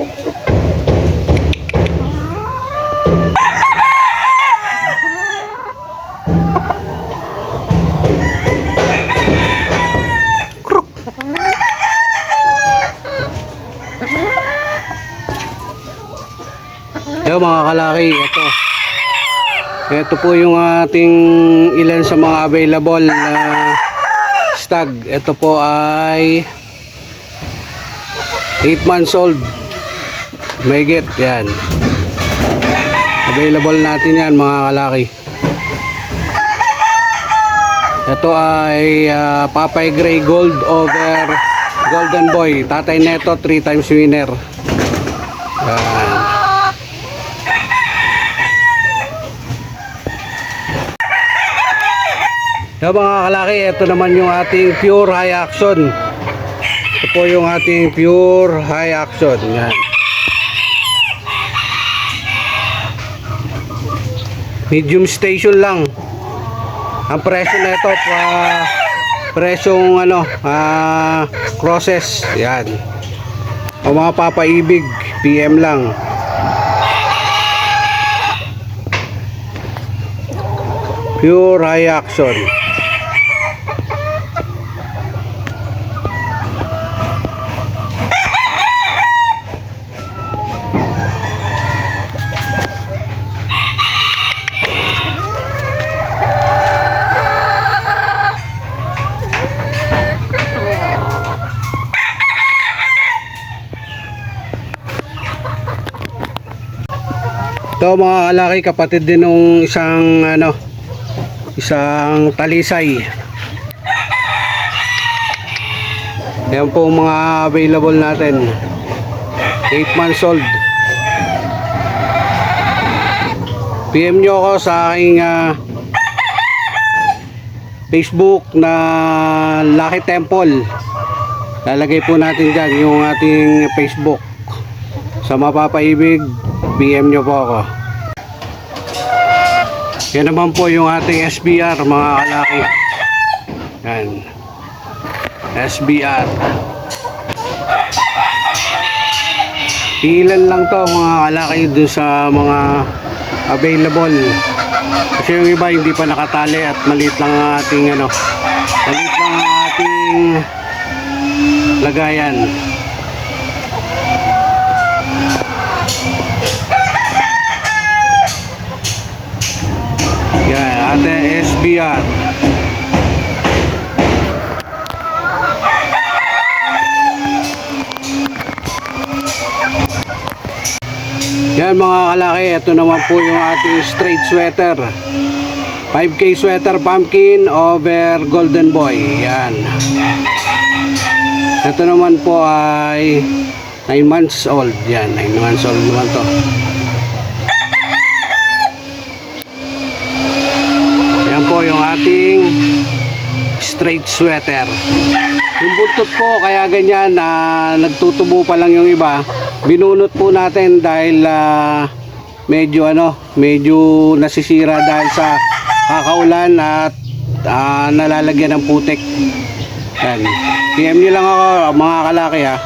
Yo mga kalaki, ito. Ito po yung ating ilan sa mga available na stag. Ito po ay 8 months old. May get, yan. Available natin yan mga kalaki. Ito ay ah, Papay Gray Gold over Golden Boy. Tatay Neto, 3 times winner. Yan. Yung mga kalaki, ito naman yung ating pure high action. Ito po yung ating pure high action. Yan. Medium station lang. Ang presyo na ito, pa, presyong ano, ah, crosses. Yan. O mga papaibig, PM lang. Pure high action. Ito mga kalaki kapatid din ng isang ano isang talisay. Yan po mga available natin. 8 months old. PM nyo ako sa aking ah, Facebook na Lucky Temple. Lalagay po natin dyan yung ating Facebook. Sa mapapaibig, PM nyo po ako. Yan naman po yung ating SBR mga kalaki. Yan. SBR. Ilan lang to mga kalaki dun sa mga available. Kasi yung iba hindi pa nakatali at maliit lang ang ating ano. Maliit lang ang ating lagayan. Yan, ate SBR. Yan mga kalaki, ito naman po yung ating straight sweater. 5K sweater pumpkin over golden boy. Yan. Ito naman po ay 9 months old. Yan, 9 months old naman to. Yan po yung ating straight sweater. Yung buntot po, kaya ganyan, na nagtutubo pa lang yung iba. Binunot po natin dahil ah, medyo ano, medyo nasisira dahil sa kakaulan at ah, nalalagyan ng putik. Yan. PM nyo lang ako, mga kalaki ha.